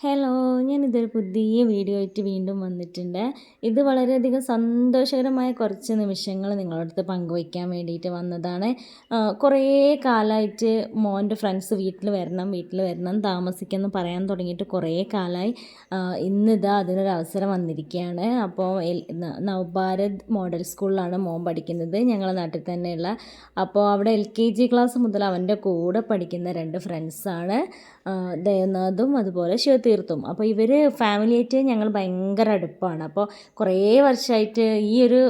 Hello ഞാനിതൊരു പുതിയ video ആയിട്ട് വീണ്ടും വന്നിട്ടുണ്ട്. ഇത് വളരെയധികം സന്തോഷകരമായ കുറച്ച് നിമിഷങ്ങൾ നിങ്ങളടുത്ത് പങ്കുവയ്ക്കാൻ വേണ്ടിയിട്ട് വന്നതാണ്. കുറേ കാലമായിട്ട് മോന്റെ ഫ്രണ്ട്സ് വീട്ടിൽ വരണം വീട്ടിൽ വരണം താമസിക്കുമെന്ന് പറയാൻ തുടങ്ങിയിട്ട് കുറേ കാലമായി. ഇന്നിതാ അതിനൊരു അവസരം വന്നിരിക്കുകയാണ്. അപ്പോൾ നവഭാരത് മോഡൽ സ്കൂളിലാണ് മോൻ പഠിക്കുന്നത് ഞങ്ങളുടെ നാട്ടിൽ തന്നെയുള്ള. അപ്പോൾ അവിടെ എൽ കെ ജി ക്ലാസ് മുതൽ അവന്റെ കൂടെ പഠിക്കുന്ന രണ്ട് ഫ്രണ്ട്സാണ്. ദയനാഥും അതുപോലെ ശിവതീർത്തും അപ്പോൾ ഇവർ ഫാമിലിയായിട്ട് ഞങ്ങൾ ഭയങ്കര അടുപ്പാണ്. അപ്പോൾ കുറേ വർഷമായിട്ട് ഈ ഒരു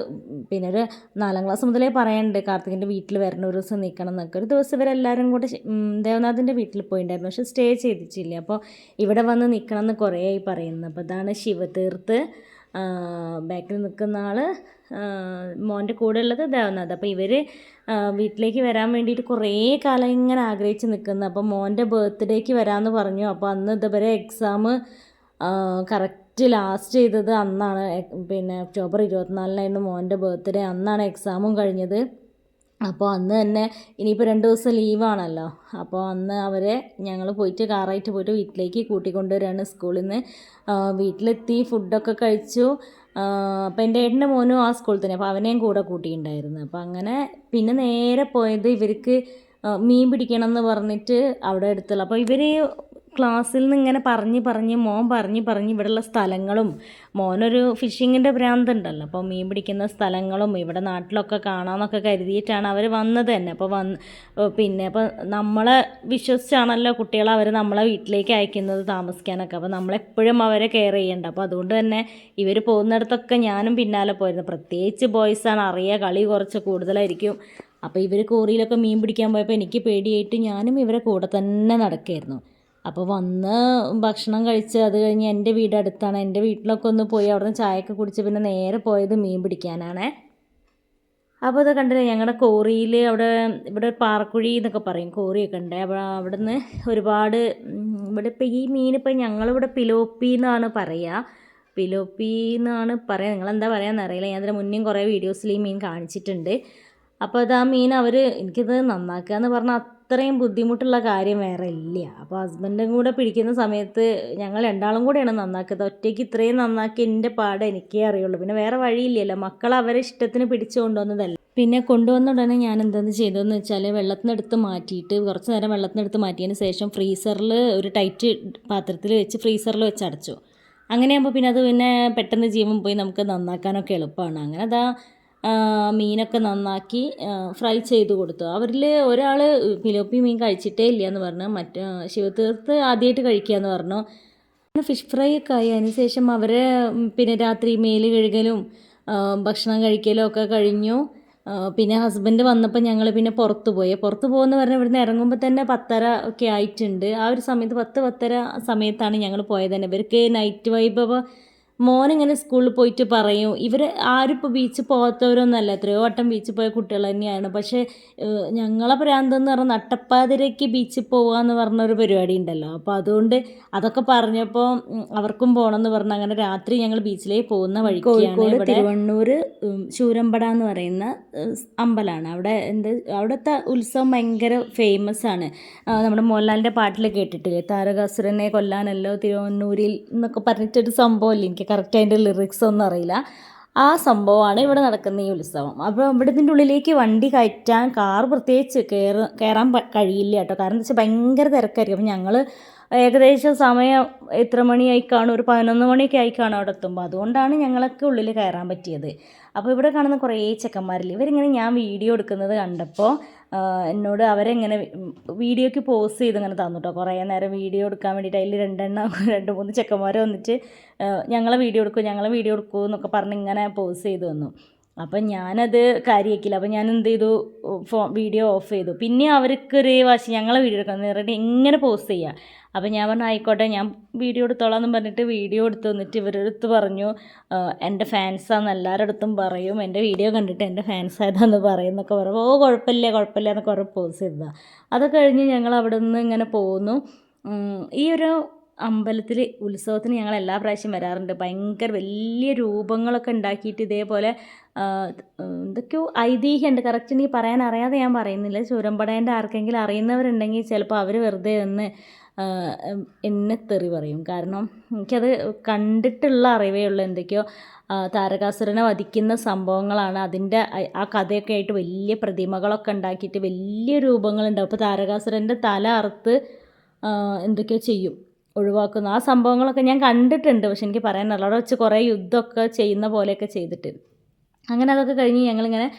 പിന്നെ ഒരു നാലാം ക്ലാസ് മുതലേ പറയുന്നുണ്ട് കാർത്തികിന്റെ വീട്ടിൽ വരണ ഒരു ദിവസം നിൽക്കണം എന്നൊക്കെ. ഒരു ദിവസം ഇവരെല്ലാവരും കൂടെ ദേവനാഥിന്റെ വീട്ടിൽ പോയിട്ടുണ്ടായിരുന്നു പക്ഷെ സ്റ്റേ ചെയ്തിട്ടില്ല. അപ്പോൾ ഇവിടെ വന്ന് നിൽക്കണം എന്ന് കുറേ ആയി പറയുന്നു. അപ്പോൾ ഇതാണ് ശിവതീർത്ത്. ബാക്കിൽ നിൽക്കുന്ന ആൾ മോന്റെ കൂടെ ഉള്ളത് ദേവനാഥ് അപ്പോൾ ഇവർ വീട്ടിലേക്ക് വരാൻ വേണ്ടിയിട്ട് കുറേ കാലം ഇങ്ങനെ ആഗ്രഹിച്ച് നിൽക്കുന്നു. അപ്പോൾ മോന്റെ ബർത്ത്ഡേക്ക് വരാമെന്ന് പറഞ്ഞു. അപ്പോൾ അന്ന് ഇതുവരെ എക്സാം കറക്റ്റ് ലാസ്റ്റ് ചെയ്തത് അന്നാണ്. പിന്നെ ഒക്ടോബർ ഇരുപത്തിനാലിനായിരുന്നു മോന്റെ ബർത്ത്ഡേ. അന്നാണ് എക്സാമും കഴിഞ്ഞത്. അപ്പോൾ അന്ന് തന്നെ ഇനിയിപ്പോൾ രണ്ട് ദിവസം ലീവാണല്ലോ അപ്പോൾ അന്ന് അവരെ ഞങ്ങൾ പോയിട്ട് കാറായിട്ട് പോയിട്ട് വീട്ടിലേക്ക് കൂട്ടിക്കൊണ്ടുവരികയാണ് സ്കൂളിൽ നിന്ന് വീട്ടിലെത്തി ഫുഡൊക്കെ കഴിച്ചു. അപ്പോൾ എന്റെ ഏട്ടന്റെ മോനും ആ സ്കൂളിൽ തന്നെ. അപ്പോൾ അവനെയും കൂടെ കൂട്ടിയിട്ടുണ്ടായിരുന്നു. അപ്പോൾ അങ്ങനെ പിന്നെ നേരെ പോയത് ഇവർക്ക് മീൻ പിടിക്കണം എന്ന് പറഞ്ഞിട്ട് അവിടെ അടുത്തുള്ള. അപ്പോൾ ഇവർ ക്ലാസ്സിൽ നിന്ന് ഇങ്ങനെ പറഞ്ഞ് പറഞ്ഞ് മോൻ പറഞ്ഞ് പറഞ്ഞ് ഇവിടെയുള്ള സ്ഥലങ്ങളും മോനൊരു ഫിഷിങ്ങിന്റെ ഭ്രാന്തുണ്ടല്ലോ. അപ്പോൾ മീൻ പിടിക്കുന്ന സ്ഥലങ്ങളും ഇവിടെ നാട്ടിലൊക്കെ കാണാമെന്നൊക്കെ കരുതിയിട്ടാണ് അവർ വന്നത് തന്നെ. അപ്പോൾ വന്ന് പിന്നെ അപ്പോൾ നമ്മളെ വിശ്വസിച്ചാണല്ലോ കുട്ടികളെ അവർ നമ്മളെ വീട്ടിലേക്ക് അയക്കുന്നത് താമസിക്കാനൊക്കെ. അപ്പോൾ നമ്മളെപ്പോഴും അവരെ കെയർ ചെയ്യേണ്ട. അപ്പോൾ അതുകൊണ്ട് തന്നെ ഇവർ പോകുന്നിടത്തൊക്കെ ഞാനും പിന്നാലെ പോയിരുന്നു. പ്രത്യേകിച്ച് ബോയ്സാണ്. അറിയുക കളി കുറച്ച് കൂടുതലായിരിക്കും. അപ്പോൾ ഇവർ കോറിയിലൊക്കെ മീൻ പിടിക്കാൻ പോയപ്പോൾ എനിക്ക് പേടിയായിട്ട് ഞാനും ഇവരെ കൂടെ തന്നെ നടക്കുമായിരുന്നു അപ്പോൾ വന്ന് ഭക്ഷണം കഴിച്ച് അത് കഴിഞ്ഞ് എന്റെ വീട് അടുത്താണ് എന്റെ വീട്ടിലൊക്കെ ഒന്ന് പോയി അവിടെ നിന്ന് ചായയൊക്കെ കുടിച്ച് പിന്നെ നേരെ പോയത് മീൻ പിടിക്കാനാണ്. അപ്പോൾ അത് കണ്ടില്ലേ ഞങ്ങളുടെ കോറിയിൽ അവിടെ ഇവിടെ പാറക്കുഴി എന്നൊക്കെ പറയും കോറിയൊക്കെ ഉണ്ട്. അപ്പോൾ അവിടെ നിന്ന് ഒരുപാട് ഇവിടെ ഇപ്പോൾ ഈ മീൻ ഇപ്പോൾ ഞങ്ങളിവിടെ പിലോപ്പി എന്നാണ് പറയുക പിലോപ്പി എന്നാണ് പറയുക നിങ്ങളെന്താ പറയുക എന്നറിയില്ല ഞാൻ അതിന് മുന്നേയും കുറേ വീഡിയോസിൽ ഈ മീൻ കാണിച്ചിട്ടുണ്ട്. അപ്പോൾ അത് ആ മീൻ അവർ എനിക്കിത് നന്നാക്കുക എന്ന് പറഞ്ഞാൽ അത്രയും ബുദ്ധിമുട്ടുള്ള കാര്യം വേറെ ഇല്ല. അപ്പോൾ ഹസ്ബൻഡും കൂടെ പിടിക്കുന്ന സമയത്ത് ഞങ്ങൾ രണ്ടാളും കൂടെയാണ് നന്നാക്കുന്നത്. ഒറ്റയ്ക്ക് ഇത്രയും നന്നാക്കി എന്റെ പാട് എനിക്കേ അറിയുള്ളൂ. പിന്നെ വേറെ വഴിയില്ലല്ലോ. മക്കൾ അവരെ ഇഷ്ടത്തിന് പിടിച്ചു കൊണ്ടുവന്നതല്ല. പിന്നെ കൊണ്ടുവന്ന ഉടനെ ഞാൻ എന്തെന്ന് ചെയ്തതെന്ന് വെച്ചാൽ വെള്ളത്തിനടുത്ത് മാറ്റിയിട്ട് കുറച്ച് നേരം വെള്ളത്തിനടുത്ത് മാറ്റിയതിന് ശേഷം ഫ്രീസറിൽ ഒരു ടൈറ്റ് പാത്രത്തിൽ വെച്ച് ഫ്രീസറിൽ വെച്ച് അടച്ചു. അങ്ങനെയാകുമ്പോൾ പിന്നെ അത് പിന്നെ പെട്ടെന്ന് ജീവൻ പോയി നമുക്ക് നന്നാക്കാനൊക്കെ എളുപ്പമാണ് അങ്ങനെ അതാ മീനൊക്കെ നന്നാക്കി ഫ്രൈ ചെയ്ത് കൊടുത്തു. അവരിൽ ഒരാൾ പിലോപ്പി മീൻ കഴിച്ചിട്ടേ ഇല്ല എന്ന് പറഞ്ഞു. മറ്റേ ശിവതീർത്ത് ആദ്യമായിട്ട് കഴിക്കുക എന്ന് പറഞ്ഞു. ഫിഷ് ഫ്രൈ ഒക്കെ ആയി. അതിന് ശേഷം അവർ പിന്നെ രാത്രി മേൽ കഴുകലും ഭക്ഷണം കഴിക്കലും ഒക്കെ കഴിഞ്ഞു. പിന്നെ ഹസ്ബൻഡ് വന്നപ്പോൾ ഞങ്ങൾ പിന്നെ പുറത്ത് പോയി. പുറത്ത് പോകുമെന്ന് പറഞ്ഞാൽ ഇവിടുന്ന് ഇറങ്ങുമ്പോൾ തന്നെ പത്തര ഒക്കെ ആയിട്ടുണ്ട്. ആ ഒരു സമയത്ത് പത്ത് പത്തര സമയത്താണ് ഞങ്ങൾ പോയത് തന്നെ. ഇവർക്ക് നൈറ്റ് വൈബ് അപ്പോൾ മോനിങ്ങനെ സ്കൂളിൽ പോയിട്ട് പറയും ഇവർ ആരും ഇപ്പോൾ ബീച്ചിൽ പോകാത്തവരൊന്നുമല്ല എത്രയോ വട്ടം ബീച്ചിൽ പോയ കുട്ടികൾ തന്നെയാണ്. പക്ഷേ ഞങ്ങളെ പ്രാന്തെന്ന് പറഞ്ഞാൽ നട്ടപ്പാതിരയ്ക്ക് ബീച്ചിൽ പോകുക എന്ന് പറഞ്ഞൊരു പരിപാടി ഉണ്ടല്ലോ. അപ്പോൾ അതുകൊണ്ട് അതൊക്കെ പറഞ്ഞപ്പോൾ അവർക്കും പോകണം എന്ന് പറഞ്ഞാൽ അങ്ങനെ രാത്രി ഞങ്ങൾ ബീച്ചിലേക്ക് പോകുന്ന വഴിക്കാണ്. തിരുവണ്ണൂർ ശൂരമ്പട എന്ന് പറയുന്ന അമ്പലമാണ്. അവിടെ എന്ത് അവിടുത്തെ ഉത്സവം ഭയങ്കര ഫേമസ് ആണ്. നമ്മുടെ മോഹൻലാലിന്റെ പാട്ടിൽ കേട്ടിട്ടില്ലേ? താരകാസുരനെ കൊല്ലാനല്ലോ തിരുവണ്ണൂരിൽ എന്നൊക്കെ പറഞ്ഞിട്ടൊരു സംഭവമില്ല എനിക്ക് കറക്റ്റ് അതിന്റെ ലിറിക്സ് ഒന്നും അറിയില്ല. ആ സംഭവമാണ് ഇവിടെ നടക്കുന്ന ഈ ഉത്സവം. അപ്പോൾ ഇവിടെ ഇതിന്റെ ഉള്ളിലേക്ക് വണ്ടി കയറ്റാൻ കാർ പ്രത്യേകിച്ച് കയറ കയറാൻ കഴിയില്ല കേട്ടോ. കാരണം എന്താ വെച്ചാൽ ഭയങ്കര തിരക്കായിരിക്കും. അപ്പം ഞങ്ങൾ ഏകദേശം സമയം എത്ര മണിയായി കാണും? ഒരു പതിനൊന്ന് മണിയൊക്കെ ആയി കാണും അവിടെ എത്തുമ്പോൾ. അതുകൊണ്ടാണ് ഞങ്ങളൊക്കെ ഉള്ളിൽ കയറാൻ പറ്റിയത്. അപ്പോൾ ഇവിടെ കാണുന്ന കുറേ ചെക്കന്മാരിൽ ഇവരിങ്ങനെ ഞാൻ വീഡിയോ എടുക്കുന്നത് കണ്ടപ്പോൾ എന്നോട് അവരെങ്ങനെ വീഡിയോയ്ക്ക് പോസ് ചെയ്ത് ഇങ്ങനെ തന്നു കേട്ടോ കുറേ നേരം വീഡിയോ എടുക്കാൻ വേണ്ടിയിട്ട് അതിൽ രണ്ടെണ്ണം രണ്ട് മൂന്ന് ചെക്കന്മാർ വന്നിട്ട് ഞങ്ങളെ വീഡിയോ എടുക്കും ഞങ്ങളെ വീഡിയോ എടുക്കൂ എന്നൊക്കെ പറഞ്ഞ് ഇങ്ങനെ പോസ് ചെയ്ത് വന്നു അപ്പം ഞാനത് കാര്യമാക്കില്ല അപ്പം ഞാൻ എന്ത് ചെയ്തു? ഫോ വീഡിയോ ഓഫ് ചെയ്തു. പിന്നെ അവർക്കൊരു വാശി ഞങ്ങളെ വീഡിയോ എടുക്കണം നേരിട്ട് എങ്ങനെ പോസ്റ്റ് ചെയ്യുക അപ്പം ഞാൻ പറഞ്ഞു ആയിക്കോട്ടെ ഞാൻ വീഡിയോ എടുത്തോളാം എന്ന് പറഞ്ഞിട്ട് വീഡിയോ എടുത്ത് വന്നിട്ട് ഇവരുടെ പറഞ്ഞു എന്റെ ഫാൻസാന്ന് എല്ലാവരുടെ അടുത്തും പറയും എന്റെ വീഡിയോ കണ്ടിട്ട് എന്റെ ഫാൻസ് ആയതാന്ന് പറയും എന്നൊക്കെ പറയും ഓ കുഴപ്പമില്ല കുഴപ്പമില്ല എന്നൊക്കെ പറഞ്ഞ് പോസ് ചെയ്തതാണ് അത് കഴിഞ്ഞ് ഞങ്ങൾ അവിടെ നിന്ന് ഇങ്ങനെ പോകുന്നു ഈ ഒരു അമ്പലത്തിൽ ഉത്സവത്തിന് ഞങ്ങൾ എല്ലാ പ്രാവശ്യം വരാറുണ്ട്. ഭയങ്കര വലിയ രൂപങ്ങളൊക്കെ ഉണ്ടാക്കിയിട്ട് ഇതേപോലെ എന്തൊക്കെയോ ഐതിഹ്യമുണ്ട് കറക്റ്റ് എനിക്ക് പറയാൻ അറിയാതെ ഞാൻ പറയുന്നില്ല. ചുരമ്പടേന്റെ ആർക്കെങ്കിലും അറിയുന്നവരുണ്ടെങ്കിൽ ചിലപ്പോൾ അവർ വെറുതെ ഒന്ന് എന്നെ തെറി പറയും. കാരണം എനിക്കത് കണ്ടിട്ടുള്ള അറിവേ ഉള്ളൂ എന്തൊക്കെയോ താരകാസുരനെ വധിക്കുന്ന സംഭവങ്ങളാണ്. അതിന്റെ ആ- കഥയൊക്കെ ആയിട്ട് വലിയ പ്രതിമകളൊക്കെ ഉണ്ടാക്കിയിട്ട് വലിയ രൂപങ്ങളുണ്ടാവും അപ്പോൾ താരകാസുരന്റെ തല അറുത്ത് എന്തൊക്കെയോ ചെയ്യും ഒഴിവാക്കുന്നു. ആ സംഭവങ്ങളൊക്കെ ഞാൻ കണ്ടിട്ടുണ്ട്. പക്ഷെ എനിക്ക് പറയാനല്ല അവിടെ വെച്ച് കുറേ യുദ്ധമൊക്കെ ചെയ്യുന്ന പോലെയൊക്കെ ചെയ്തിട്ട്. അങ്ങനെ അതൊക്കെ കഴിഞ്ഞ് ഞങ്ങളിങ്ങനെ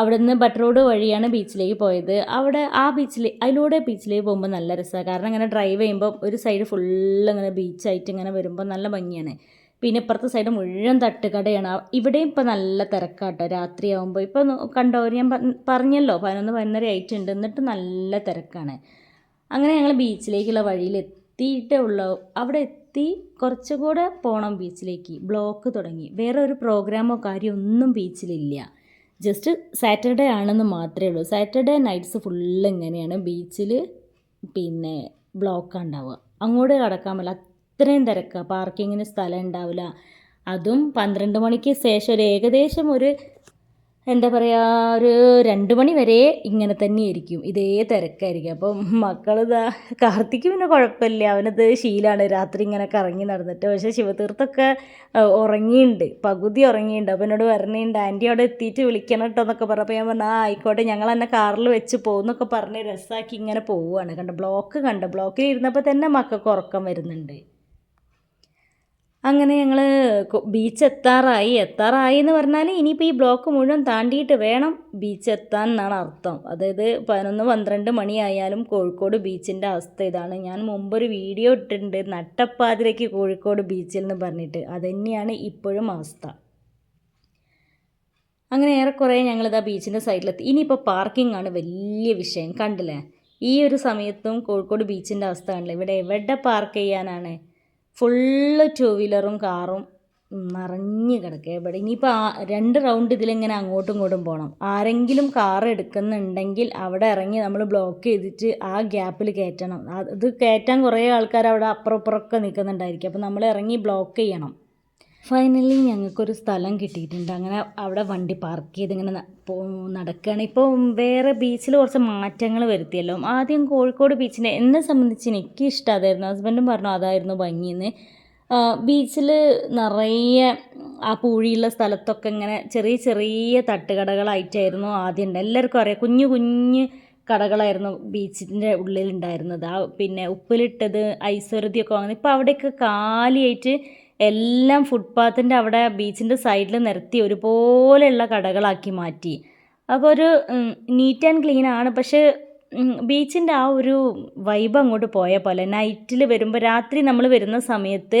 അവിടെ നിന്ന് ബട്ട് റോഡ് വഴിയാണ് ബീച്ചിലേക്ക് പോയത്. അവിടെ ആ ബീച്ചിൽ അതിലൂടെ ബീച്ചിലേക്ക് പോകുമ്പോൾ നല്ല രസമാണ് കാരണം ഇങ്ങനെ ഡ്രൈവ് ചെയ്യുമ്പോൾ ഒരു സൈഡ് ഫുള്ള് ഇങ്ങനെ ബീച്ചായിട്ട് ഇങ്ങനെ വരുമ്പോൾ നല്ല ഭംഗിയാണ്. പിന്നെ ഇപ്പുറത്തെ സൈഡ് മുഴുവൻ തട്ടുകടയാണ്. ഇവിടെയും ഇപ്പോൾ നല്ല തിരക്കാട്ടോ. രാത്രിയാവുമ്പോൾ ഇപ്പോൾ കണ്ടോ ഞാൻ പറഞ്ഞല്ലോ പതിനൊന്ന് പതിനൊന്നര ആയിട്ടുണ്ട്. എന്നിട്ട് നല്ല തിരക്കാണ്. അങ്ങനെ ഞങ്ങൾ ബീച്ചിലേക്കുള്ള വഴിയിൽ എത്തിയിട്ടേ ഉള്ളൂ. അവിടെ എത്തി കുറച്ചുകൂടെ പോകണം ബീച്ചിലേക്ക്. ബ്ലോക്ക് തുടങ്ങി. വേറെ ഒരു പ്രോഗ്രാമോ കാര്യമോ ഒന്നും ബീച്ചിലില്ല. ജസ്റ്റ് സാറ്റർഡേ ആണെന്ന് മാത്രമേ ഉള്ളൂ. സാറ്റർഡേ നൈറ്റ്സ് ഫുള്ള് ഇങ്ങനെയാണ്. ബീച്ചിൽ പിന്നെ ബ്ലോക്ക് ഉണ്ടാവുക. അങ്ങോട്ട് കടക്കാൻ പറ്റില്ല. അത്രയും തിരക്കാണ് പാർക്കിങ്ങിന് സ്ഥലം ഉണ്ടാവില്ല. അതും പന്ത്രണ്ട് മണിക്ക് ശേഷം ഒരു ഏകദേശം ഒരു എന്താ പറയുക ഒരു രണ്ട് മണി വരെ ഇങ്ങനെ തന്നെയായിരിക്കും. ഇതേ തിരക്കായിരിക്കും. അപ്പം മക്കൾ ഇതാ കാർത്തിക്ക് പിന്നെ കുഴപ്പമില്ല. അവനത് ശീലമാണ് രാത്രി ഇങ്ങനെ കറങ്ങി നടന്നിട്ട്. പക്ഷേ ശിവതീർത്തൊക്കെ ഉറങ്ങിയുണ്ട്. പകുതി ഉറങ്ങിയിട്ടുണ്ട് അപ്പം എന്നോട് പറഞ്ഞിട്ടുണ്ട് ആന്റി അവിടെ എത്തിയിട്ട് വിളിക്കണം കേട്ടോ എന്നൊക്കെ പറഞ്ഞപ്പോൾ ഞാൻ പറഞ്ഞു ആ ആയിക്കോട്ടെ. ഞങ്ങൾ എന്നെ കാറിൽ വെച്ച് പോകുന്നൊക്കെ പറഞ്ഞ് രസമാക്കി ഇങ്ങനെ പോവുകയാണ് കണ്ട ബ്ലോക്ക് കണ്ട. ബ്ലോക്കിൽ ഇരുന്നപ്പോൾ തന്നെ മക്കൾക്ക് ഉറക്കം വരുന്നുണ്ട്. അങ്ങനെ ഞങ്ങൾ ബീച്ച് എത്താറായി. എത്താറായി എന്ന് പറഞ്ഞാൽ ഇനിയിപ്പോൾ ഈ ബ്ലോക്ക് മുഴുവൻ താണ്ടിയിട്ട് വേണം ബീച്ച് എത്താൻ എന്നാണ് അർത്ഥം. അതായത് പതിനൊന്ന് പന്ത്രണ്ട് മണിയായാലും കോഴിക്കോട് ബീച്ചിന്റെ അവസ്ഥ ഇതാണ്. ഞാൻ മുമ്പൊരു വീഡിയോ ഇട്ടിട്ടുണ്ട് നട്ടപ്പാതിരയ്ക്ക് കോഴിക്കോട് ബീച്ചിൽ എന്ന് പറഞ്ഞിട്ട്. അതുതന്നെയാണ് ഇപ്പോഴും അവസ്ഥ. അങ്ങനെ ഏറെക്കുറെ ഞങ്ങളിതാ ബീച്ചിന്റെ സൈഡിലെത്തി ഇനിയിപ്പോൾ പാർക്കിംഗ് ആണ് വലിയ വിഷയം. കണ്ടില്ലേ? ഈ ഒരു സമയത്തും കോഴിക്കോട് ബീച്ചിന്റെ അവസ്ഥ കണ്ടില്ലേ? ഇവിടെ എവിടെ പാർക്ക് ചെയ്യാനാണ്? ഫുള്ള് ടൂ വീലറും കാറും നിറഞ്ഞ് കിടക്കുക. ഇവിടെ ഇനിയിപ്പോൾ രണ്ട് റൗണ്ട് ഇതിലിങ്ങനെ അങ്ങോട്ടും ഇങ്ങോട്ടും പോകണം ആരെങ്കിലും കാർ എടുക്കുന്നുണ്ടെങ്കിൽ അവിടെ ഇറങ്ങി നമ്മൾ ബ്ലോക്ക് ചെയ്തിട്ട് ആ ഗ്യാപ്പിൽ കയറ്റണം. അത് കയറ്റാൻ കുറേ ആൾക്കാർ അവിടെ അപ്പുറപ്പുറമൊക്കെ നിൽക്കുന്നുണ്ടായിരിക്കും. അപ്പോൾ നമ്മൾ ഇറങ്ങി ബ്ലോക്ക് ചെയ്യണം. ഫൈനലി ഞങ്ങൾക്കൊരു സ്ഥലം കിട്ടിയിട്ടുണ്ട്. അങ്ങനെ അവിടെ വണ്ടി പാർക്ക് ചെയ്ത് ഇങ്ങനെ പോ നടക്കുകയാണ് ഇപ്പോൾ വേറെ ബീച്ചിൽ കുറച്ച് മാറ്റങ്ങൾ വരുത്തിയല്ലോ. ആദ്യം കോഴിക്കോട് ബീച്ചിനെ എന്നെ സംബന്ധിച്ച് എനിക്ക് ഇഷ്ടം അതായിരുന്നു ഹസ്ബൻഡും പറഞ്ഞു അതായിരുന്നു ഭംഗിയെന്ന് ബീച്ചിൽ നിറയെ ആ പൂഴിയുള്ള സ്ഥലത്തൊക്കെ ഇങ്ങനെ ചെറിയ ചെറിയ തട്ടുകടകളായിട്ടായിരുന്നു ആദ്യം ഉണ്ട് എല്ലാവർക്കും അറിയാം കുഞ്ഞു കുഞ്ഞ് കടകളായിരുന്നു ബീച്ചിന്റെ ഉള്ളിലുണ്ടായിരുന്നത് ആ പിന്നെ ഉപ്പിലിട്ടത് ഐശ്വര്യതിയൊക്കെ വാങ്ങുന്നത്. ഇപ്പോൾ അവിടെയൊക്കെ കാലിയായിട്ട് എല്ലാം ഫുട്പാത്തിന്റെ അവിടെ ബീച്ചിന്റെ സൈഡിൽ നിരത്തി ഒരുപോലെയുള്ള കടകളാക്കി മാറ്റി. അപ്പോൾ ഒരു നീറ്റ് ആൻഡ് ക്ലീൻ ആണ്. പക്ഷേ ബീച്ചിന്റെ ആ ഒരു വൈബ് അങ്ങോട്ട് പോയ പോലെ. നൈറ്റിൽ വരുമ്പോൾ രാത്രി നമ്മൾ വരുന്ന സമയത്ത്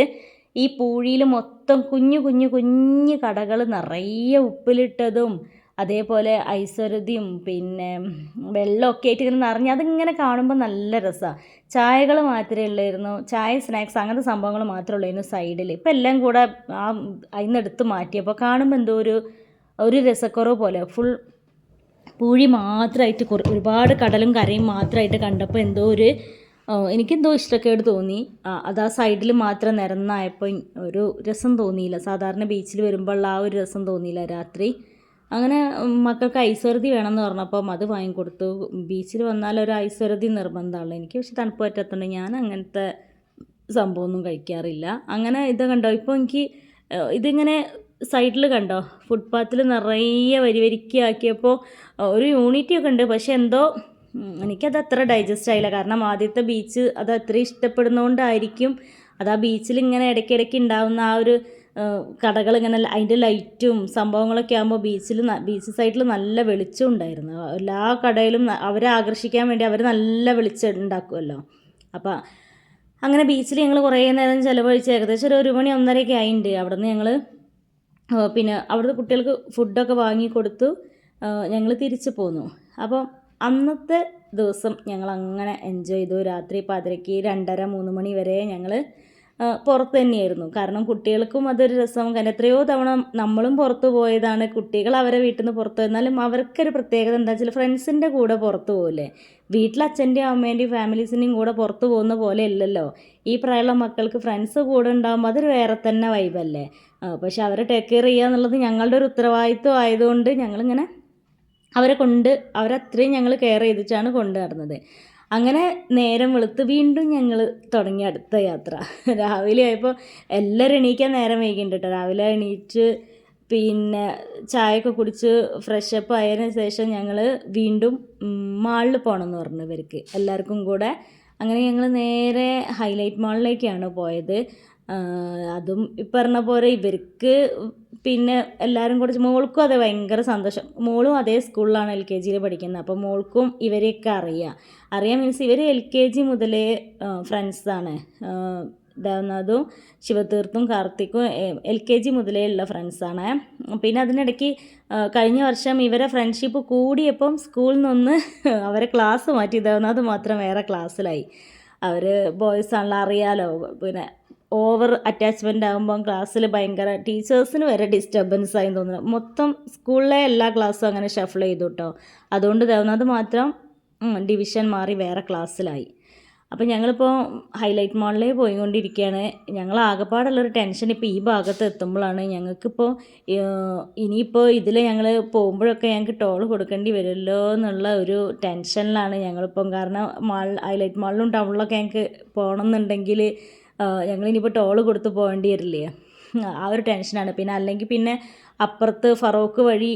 ഈ പൂഴിയിൽ മൊത്തം കുഞ്ഞു കുഞ്ഞു കുഞ്ഞു കടകൾ നിറയെ ഉപ്പിലിട്ടതും അതേപോലെ ഐശ്വര്യതയും പിന്നെ വെള്ളമൊക്കെ ആയിട്ട് ഇങ്ങനെ നിറഞ്ഞ് അതിങ്ങനെ കാണുമ്പോൾ നല്ല രസമാണ് ചായകൾ മാത്രമേ ഉള്ളായിരുന്നു. ചായ സ്നാക്സ് അങ്ങനത്തെ സംഭവങ്ങൾ മാത്രമേ ഉള്ളായിരുന്നു സൈഡിൽ ഇപ്പം എല്ലാം കൂടെ ആ അതിന്ന് എടുത്ത് മാറ്റിയപ്പോൾ കാണുമ്പോൾ എന്തോ ഒരു ഒരു രസക്കുറവ് പോലെ. ഫുൾ പൂഴി മാത്രമായിട്ട് ഒരുപാട് കടലും കരയും മാത്രമായിട്ട് കണ്ടപ്പോൾ എന്തോ ഒരു എനിക്കെന്തോ ഇഷ്ടക്കേട് തോന്നി. അത് ആ സൈഡിൽ മാത്രം നിരന്നായപ്പോൾ ഒരു രസം തോന്നിയില്ല. സാധാരണ ബീച്ചിൽ വരുമ്പോൾ ആ ഒരു രസം തോന്നിയില്ല രാത്രി. അങ്ങനെ മക്കൾക്ക് ഐശ്വര്യതി വേണമെന്ന് പറഞ്ഞപ്പം അത് വാങ്ങിക്കൊടുത്തു. ബീച്ചിൽ വന്നാൽ ഒരു ഐശ്വര്യതി നിർബന്ധമുള്ളൂ എനിക്ക് പക്ഷെ തണുപ്പ് പറ്റാത്തതുകൊണ്ട് ഞാൻ അങ്ങനത്തെ സംഭവമൊന്നും കഴിക്കാറില്ല. അങ്ങനെ ഇത് കണ്ടോ? ഇപ്പോൾ എനിക്ക് ഇതിങ്ങനെ സൈഡിൽ കണ്ടോ? ഫുട്പാത്തിൽ നിറയെ വരി വരിക്കാക്കിയപ്പോൾ ഒരു യൂണിറ്റി ഒക്കെ ഉണ്ട്. പക്ഷെ എന്തോ എനിക്കത് അത്ര ഡൈജസ്റ്റ് ആയില്ല. കാരണം ആദ്യത്തെ ബീച്ച് അത് അത്ര ഇഷ്ടപ്പെടുന്നതുകൊണ്ടായിരിക്കും. അത് ആ ബീച്ചിൽ ഇങ്ങനെ ഇടയ്ക്കിടയ്ക്ക് ഉണ്ടാവുന്ന ആ ഒരു കടകൾ ഇങ്ങനെ അതിന്റെ ലൈറ്റും സംഭവങ്ങളൊക്കെ ആകുമ്പോൾ ബീച്ചിൽ ബീച്ച് സൈഡിൽ നല്ല വെളിച്ചം ഉണ്ടായിരുന്നു. എല്ലാ കടയിലും അവരെ ആകർഷിക്കാൻ വേണ്ടി അവർ നല്ല വെളിച്ചം ഉണ്ടാക്കുമല്ലോ അപ്പോൾ അങ്ങനെ ബീച്ചിൽ ഞങ്ങൾ കുറേ നേരം ചിലവഴിച്ച് ഏകദേശം ഒരു ഒരു മണി ഒന്നരയൊക്കെ ആയിട്ടുണ്ട് അവിടെ നിന്ന് ഞങ്ങൾ പിന്നെ അവിടുത്തെ കുട്ടികൾക്ക് ഫുഡൊക്കെ വാങ്ങി കൊടുത്തു. ഞങ്ങൾ തിരിച്ചു പോന്നു. അപ്പം അന്നത്തെ ദിവസം ഞങ്ങൾ അങ്ങനെ എൻജോയ് ചെയ്തു. രാത്രി പതിരയ്ക്ക് രണ്ടര മൂന്ന് മണി വരെ ഞങ്ങൾ പുറത്ത് തന്നെയായിരുന്നു. കാരണം കുട്ടികൾക്കും അതൊരു രസം. കാരണം എത്രയോ തവണ നമ്മളും പുറത്ത് പോയതാണ്. കുട്ടികൾ അവരെ വീട്ടിൽ നിന്ന് പുറത്ത്. എന്നാലും അവർക്കൊരു പ്രത്യേകത എന്താ വെച്ചാൽ ഫ്രണ്ട്സിന്റെ കൂടെ പുറത്ത് പോകില്ലേ വീട്ടിൽ അച്ഛന്റെയും അമ്മേന്റെയും ഫാമിലീസിന്റെയും കൂടെ പുറത്ത് പോകുന്ന പോലെ അല്ലല്ലോ. ഈ പ്രായമുള്ള മക്കൾക്ക് ഫ്രണ്ട്സ് കൂടെ ഉണ്ടാകുമ്പോൾ അതൊരു വേറെ തന്നെ വൈബല്ലേ പക്ഷെ അവരെ ടേക്ക് കെയർ ചെയ്യുക എന്നുള്ളത് ഞങ്ങളുടെ ഒരു ഉത്തരവാദിത്വം ആയതുകൊണ്ട് ഞങ്ങളിങ്ങനെ അവരെ കൊണ്ട് അവരത്രയും ഞങ്ങൾ കെയർ ചെയ്തിട്ടാണ് കൊണ്ടു നടന്നത്. അങ്ങനെ നേരം വെളുത്ത് വീണ്ടും ഞങ്ങൾ തുടങ്ങി അടുത്ത യാത്ര. രാവിലെ ആയപ്പോൾ എല്ലാവരും എണീക്കാൻ നേരം വൈകിണ്ട് കേട്ടോ രാവിലെ എണീറ്റ് പിന്നെ ചായയൊക്കെ കുടിച്ച് ഫ്രഷപ്പ് ആയതിനു ശേഷം ഞങ്ങൾ വീണ്ടും മാളിൽ പോകണമെന്ന് പറഞ്ഞു ഇവർക്ക് എല്ലാവർക്കും കൂടെ. അങ്ങനെ ഞങ്ങൾ നേരെ ഹൈലൈറ്റ് മാളിലേക്കാണ് പോയത്. അതും ഈ പറഞ്ഞ പോലെ ഇവർക്ക് പിന്നെ എല്ലാവരും കൂടെ മോൾക്കും അതെ ഭയങ്കര സന്തോഷം. മോളും അതേ സ്കൂളിലാണ് എൽ കെ ജിയിൽ പഠിക്കുന്നത് അപ്പോൾ മോൾക്കും ഇവരെയൊക്കെ അറിയാം. അറിയാം മീൻസ് ഇവർ എൽ കെ ജി മുതലേ ഫ്രണ്ട്സാണ് ഇതാവുന്നതും ശിവതീർത്തും കാർത്തിക്കും എൽ കെ ജി മുതലേ ഉള്ള ഫ്രണ്ട്സാണ് പിന്നെ അതിനിടയ്ക്ക് കഴിഞ്ഞ വർഷം ഇവരെ ഫ്രണ്ട്ഷിപ്പ് കൂടിയപ്പം സ്കൂളിൽ നിന്നൊന്ന് അവരെ ക്ലാസ് മാറ്റി. ഇതാവുന്നത് മാത്രം വേറെ ക്ലാസ്സിലായി അവർ ബോയ്സ് ആണല്ലോ അറിയാലോ പിന്നെ ഓവർ അറ്റാച്ച്മെന്റ് ആകുമ്പം ക്ലാസ്സിൽ ഭയങ്കര ടീച്ചേഴ്സിന് വരെ ഡിസ്റ്റർബൻസ് ആയി തോന്നുന്നു. മൊത്തം സ്കൂളിലെ എല്ലാ ക്ലാസ്സും അങ്ങനെ ഷഫിൾ ചെയ്തു കേട്ടോ അതുകൊണ്ട് തോന്നുന്നത് മാത്രം ഡിവിഷൻ മാറി വേറെ ക്ലാസ്സിലായി അപ്പോൾ ഞങ്ങളിപ്പോൾ ഹൈലൈറ്റ് മാളിലേ പോയിക്കൊണ്ടിരിക്കുകയാണ് ഞങ്ങൾ ആകെപ്പാടുള്ളൊരു ടെൻഷൻ ഇപ്പോൾ ഈ ഭാഗത്ത് എത്തുമ്പോഴാണ് ഞങ്ങൾക്കിപ്പോൾ ഇനിയിപ്പോൾ ഇതിൽ ഞങ്ങൾ പോകുമ്പോഴൊക്കെ ഞങ്ങൾക്ക് ടോൾ കൊടുക്കേണ്ടി വരുമല്ലോ എന്നുള്ള ഒരു ടെൻഷനിലാണ് ഞങ്ങളിപ്പം. കാരണം മാൾ ഹൈലൈറ്റ് മാളിലും ടൗണിലൊക്കെ ഞങ്ങൾക്ക് പോകണമെന്നുണ്ടെങ്കിൽ ഞങ്ങളിനിയിപ്പോൾ ടോൾ കൊടുത്ത് പോകേണ്ടി വരില്ലേ? ആ ഒരു ടെൻഷനാണ്. പിന്നെ അല്ലെങ്കിൽ പിന്നെ അപ്പുറത്ത് ഫറോക്ക് വഴി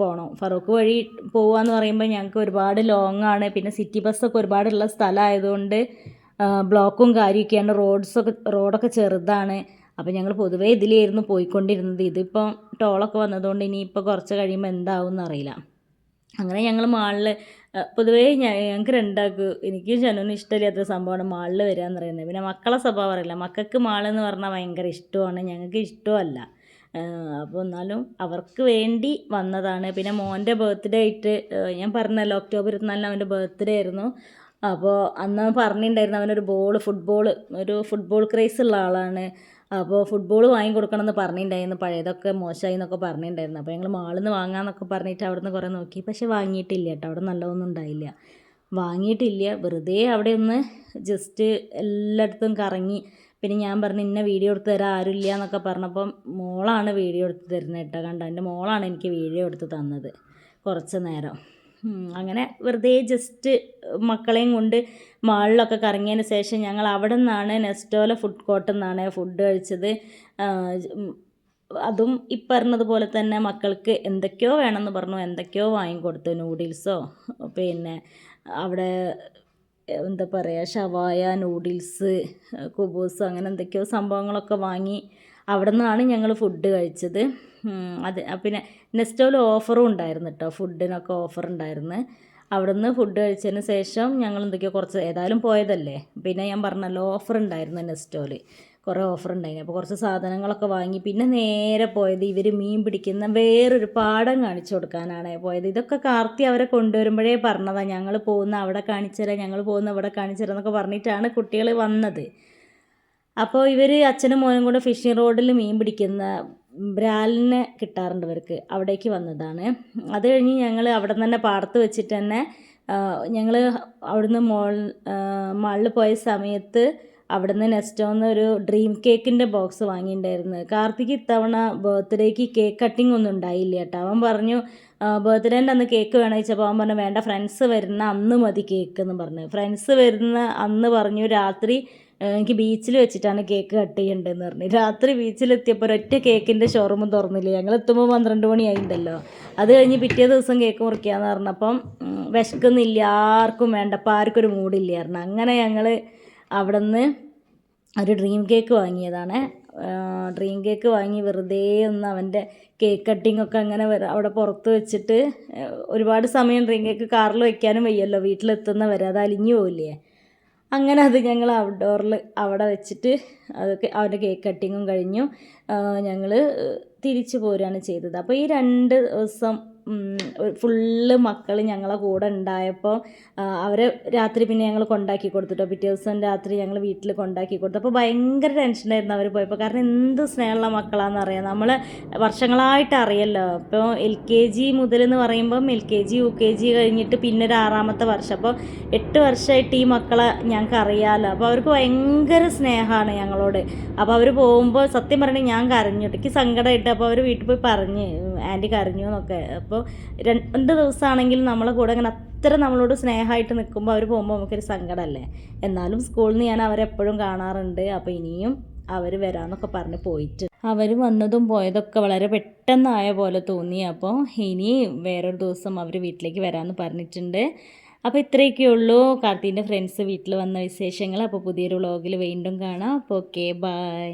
പോകണം ഫറോക്ക് വഴി പോവാന്ന് പറയുമ്പോൾ ഞങ്ങൾക്ക് ഒരുപാട് ലോങ് ആണ്. പിന്നെ സിറ്റി ബസ്സൊക്കെ ഒരുപാടുള്ള സ്ഥലമായതുകൊണ്ട് ബ്ലോക്കും കാര്യമൊക്കെയാണ് റോഡ്സൊക്കെ റോഡൊക്കെ ചെറുതാണ്. അപ്പോൾ ഞങ്ങൾ പൊതുവേ ഇതിലായിരുന്നു പോയിക്കൊണ്ടിരുന്നത്. ഇതിപ്പോൾ ടോളൊക്കെ വന്നതുകൊണ്ട് ഇനിയിപ്പോൾ കുറച്ച് കഴിയുമ്പോൾ എന്താവും എന്നറിയില്ല അങ്ങനെ ഞങ്ങൾ മാളിൽ പൊതുവേ ഞങ്ങൾക്ക് രണ്ടാൾക്ക് എനിക്ക് ജനുവിന് ഇഷ്ടമില്ലാത്ത സംഭവമാണ് മാളിൽ വരിക എന്ന് പറയുന്നത്. പിന്നെ മക്കളെ സ്വഭാവം അറിയില്ല. മക്കൾക്ക് മാളെന്ന് പറഞ്ഞാൽ ഭയങ്കര ഇഷ്ടമാണ്. ഞങ്ങൾക്ക് ഇഷ്ടമല്ല. അപ്പോൾ എന്നാലും അവർക്ക് വേണ്ടി വന്നതാണ്. പിന്നെ മോന്റെ ബർത്ത്ഡേ ആയിട്ട് ഞാൻ പറഞ്ഞല്ലോ ഒക്ടോബർ ഇരുപത്തിനാലിന് അവന്റെ ബർത്ത്ഡേ ആയിരുന്നു. അപ്പോൾ അന്ന് അവൻ പറഞ്ഞിട്ടുണ്ടായിരുന്നു അവനൊരു ബോൾ ഫുട്ബോൾ ഒരു ഫുട്ബോൾ ക്രേസ് ഉള്ള ആളാണ്. അപ്പോൾ ഫുട്ബോൾ വാങ്ങി കൊടുക്കണം എന്ന് പറഞ്ഞിട്ടുണ്ടായിരുന്നു. പഴയതൊക്കെ മോശമായി എന്നൊക്കെ പറഞ്ഞിട്ടുണ്ടായിരുന്നു. അപ്പോൾ ഞങ്ങൾ മാളിൽ നിന്ന് വാങ്ങാമെന്നൊക്കെ പറഞ്ഞിട്ട് അവിടെ നിന്ന് കുറേ നോക്കി. പക്ഷേ വാങ്ങിയിട്ടില്ല കേട്ടോ. അവിടെ നല്ലതൊന്നും ഉണ്ടായില്ല. വാങ്ങിയിട്ടില്ല. വെറുതെ അവിടെ ഒന്ന് ജസ്റ്റ് എല്ലായിടത്തും കറങ്ങി. പിന്നെ ഞാൻ പറഞ്ഞു ഇന്ന വീഡിയോ എടുത്ത് തരാൻ ആരുമില്ല എന്നൊക്കെ പറഞ്ഞപ്പം മോളാണ് വീഡിയോ എടുത്ത് തരുന്നത് കേട്ടോ. കണ്ട? എന്റെ മോളാണ് എനിക്ക് വീഡിയോ എടുത്ത് തന്നത് കുറച്ച് നേരം. അങ്ങനെ വെറുതെ ജസ്റ്റ് മക്കളെയും കൊണ്ട് മാളിലൊക്കെ കറങ്ങിയതിന് ശേഷം ഞങ്ങൾ അവിടെ നിന്നാണ് നെസ്റ്റോല ഫുഡ് കോർട്ടിൽ നിന്നാണ് ഫുഡ് കഴിച്ചത്. അതും ഇപ്പറഞ്ഞതുപോലെ തന്നെ മക്കൾക്ക് എന്തൊക്കെയോ വേണമെന്ന് പറഞ്ഞു എന്തൊക്കെയോ വാങ്ങിക്കൊടുത്തു നൂഡിൽസോ പിന്നെ അവിടെ എന്താ പറയുക ഷവായ നൂഡിൽസ് കുബൂസ് അങ്ങനെ എന്തൊക്കെയോ സംഭവങ്ങളൊക്കെ വാങ്ങി അവിടെ നിന്നാണ് ഞങ്ങൾ ഫുഡ് കഴിച്ചത്. അത് പിന്നെ നെസ്റ്റോയിൽ ഓഫറും ഉണ്ടായിരുന്നു കേട്ടോ ഫുഡിനൊക്കെ ഓഫർ ഉണ്ടായിരുന്നു. അവിടുന്ന് ഫുഡ് കഴിച്ചതിന് ശേഷം ഞങ്ങൾ എന്തൊക്കെയോ കുറച്ച് ഏതായാലും പോയതല്ലേ. പിന്നെ ഞാൻ പറഞ്ഞല്ലോ ഓഫർ ഉണ്ടായിരുന്നു നെസ്റ്റോയിൽ കുറേ ഓഫർ ഉണ്ടായിരുന്നു. അപ്പോൾ കുറച്ച് സാധനങ്ങളൊക്കെ വാങ്ങി. പിന്നെ നേരെ പോയത് ഇവർ മീൻ പിടിക്കുന്ന വേറൊരു പാടം കാണിച്ചു കൊടുക്കാനാണ് പോയത്. ഇതൊക്കെ കാർത്തി അവരെ കൊണ്ടുവരുമ്പോഴേ പറഞ്ഞതാണ് ഞങ്ങൾ പോകുന്ന അവിടെ കാണിച്ചുതരാം ഞങ്ങൾ പോകുന്ന അവിടെ കാണിച്ചുതരാം എന്നൊക്കെ പറഞ്ഞിട്ടാണ് കുട്ടികൾ വന്നത്. അപ്പോൾ ഇവർ അച്ഛനും മോനും കൂടെ ഫിഷിംഗ് റോഡിൽ മീൻ പിടിക്കുന്ന ബ്രാലിനെ കിട്ടാറുണ്ട് ഇവർക്ക് അവിടേക്ക് വന്നതാണ്. അത് കഴിഞ്ഞ് ഞങ്ങൾ അവിടെ തന്നെ പാടത്ത് വെച്ചിട്ട് തന്നെ ഞങ്ങൾ അവിടുന്ന് മോൾ മാളിൽ പോയ സമയത്ത് അവിടുന്ന് നെസ്റ്റോന്ന് ഒരു ഡ്രീം കേക്കിന്റെ ബോക്സ് വാങ്ങിയിട്ടുണ്ടായിരുന്നു. കാർത്തിക് ഇത്തവണ ബർത്ത്ഡേക്ക് കേക്ക് കട്ടിംഗ് ഒന്നും ഉണ്ടായില്ല കേട്ടോ. അവൻ പറഞ്ഞു ബർത്ത്ഡേന്റെ അന്ന് കേക്ക് വേണം ചോദിച്ചപ്പോൾ അവൻ പറഞ്ഞു വേണ്ട ഫ്രണ്ട്സ് വരുന്ന അന്ന് മതി കേക്ക് എന്ന് പറഞ്ഞു. ഫ്രണ്ട്സ് വരുന്ന അന്ന് പറഞ്ഞു രാത്രി എനിക്ക് ബീച്ചിൽ വെച്ചിട്ടാണ് കേക്ക് കട്ട് ചെയ്യേണ്ടതെന്ന് പറഞ്ഞു. രാത്രി ബീച്ചിലെത്തിയപ്പോൾ ഒരൊറ്റ കേക്കിന്റെ ഷോറൂം തുറന്നില്ല. ഞങ്ങൾ എത്തുമ്പോൾ പന്ത്രണ്ട് മണിയായിണ്ടല്ലോ അത് കഴിഞ്ഞ് പിറ്റേ ദിവസം കേക്ക് മുറിക്കാന്ന് പറഞ്ഞപ്പം വിശക്കുന്നില്ല ആർക്കും വേണ്ട. അപ്പം ആർക്കും ഒരു മൂടില്ലായിരുന്നു അങ്ങനെ ഞങ്ങൾ അവിടെ നിന്ന് ഒരു ഡ്രീം കേക്ക് വാങ്ങിയതാണ്. ഡ്രീം കേക്ക് വാങ്ങി വെറുതെ ഒന്ന് അവന്റെ കേക്ക് കട്ടിംഗ് ഒക്കെ അങ്ങനെ അവിടെ പുറത്ത് വെച്ചിട്ട് ഒരുപാട് സമയം ഡ്രീം കേക്ക് കാറിൽ വയ്ക്കാനും വയ്യല്ലോ. വീട്ടിലെത്തുന്ന വരെ. അത് അലിഞ്ഞു പോവില്ലേ? അങ്ങനെ അത് ഞങ്ങൾ ഔട്ട്ഡോറിൽ അവിടെ വെച്ചിട്ട് അതൊക്കെ അവന്റെ കേക്ക് കട്ടിങ്ങും കഴിഞ്ഞു. ഞങ്ങൾ തിരിച്ചു പോരുകയാണ് ചെയ്തത്. അപ്പോൾ ഈ രണ്ട് ദിവസം ഫുള്ള് മക്കൾ ഞങ്ങളെ കൂടെ ഉണ്ടായപ്പോൾ അവരെ രാത്രി പിന്നെ ഞങ്ങൾ കൊണ്ടാക്കി കൊടുത്തിട്ടോ. പിറ്റേ ദിവസം രാത്രി ഞങ്ങൾ വീട്ടിൽ കൊണ്ടാക്കി കൊടുത്തു. അപ്പോൾ ഭയങ്കര ടെൻഷനായിരുന്നു അവർ പോയപ്പോൾ കാരണം എന്ത് സ്നേഹമുള്ള മക്കളാണെന്ന് അറിയാം. നമ്മൾ വർഷങ്ങളായിട്ട് അറിയല്ലോ. അപ്പോൾ എൽ കെ ജി മുതലെന്ന് പറയുമ്പം L K G U K G കഴിഞ്ഞിട്ട് പിന്നെ ഒരു ആറാമത്തെ വർഷം. അപ്പോൾ എട്ട് വർഷമായിട്ട് ഈ മക്കളെ ഞങ്ങൾക്ക് അറിയാമല്ലോ അപ്പോൾ അവർക്ക് ഭയങ്കര സ്നേഹമാണ് ഞങ്ങളോട്. അപ്പോൾ അവർ പോകുമ്പോൾ സത്യം പറഞ്ഞാൽ ഞാൻ കരഞ്ഞു. എനിക്ക് സങ്കടമായിട്ട് അപ്പോൾ അവർ വീട്ടിൽ പോയി പറഞ്ഞ് ആന്റി കരഞ്ഞു എന്നൊക്കെ. അപ്പോൾ രണ്ട് ദിവസമാണെങ്കിലും നമ്മളെ കൂടെ അങ്ങനെ അത്ര നമ്മളോട് സ്നേഹമായിട്ട് നിൽക്കുമ്പോൾ അവർ പോകുമ്പോൾ നമുക്കൊരു സങ്കടമല്ലേ? എന്നാലും സ്കൂളിൽ നിന്ന് ഞാൻ അവരെപ്പോഴും കാണാറുണ്ട്. അപ്പോൾ ഇനിയും അവർ വരാമെന്നൊക്കെ പറഞ്ഞ് പോയിട്ട്. അവർ വന്നതും പോയതൊക്കെ വളരെ പെട്ടെന്നായ പോലെ തോന്നി. അപ്പോൾ ഇനി വേറൊരു ദിവസം അവർ വീട്ടിലേക്ക് വരാമെന്ന് പറഞ്ഞിട്ടുണ്ട്. അപ്പോൾ ഇത്രയൊക്കെ ഉള്ളൂ. കാർത്തീന്റെ ഫ്രണ്ട്സ് വീട്ടിൽ വന്ന വിശേഷങ്ങൾ. അപ്പോൾ പുതിയൊരു വ്ളോഗിൽ വീണ്ടും കാണാം. അപ്പോൾ ഓക്കെ ബായ്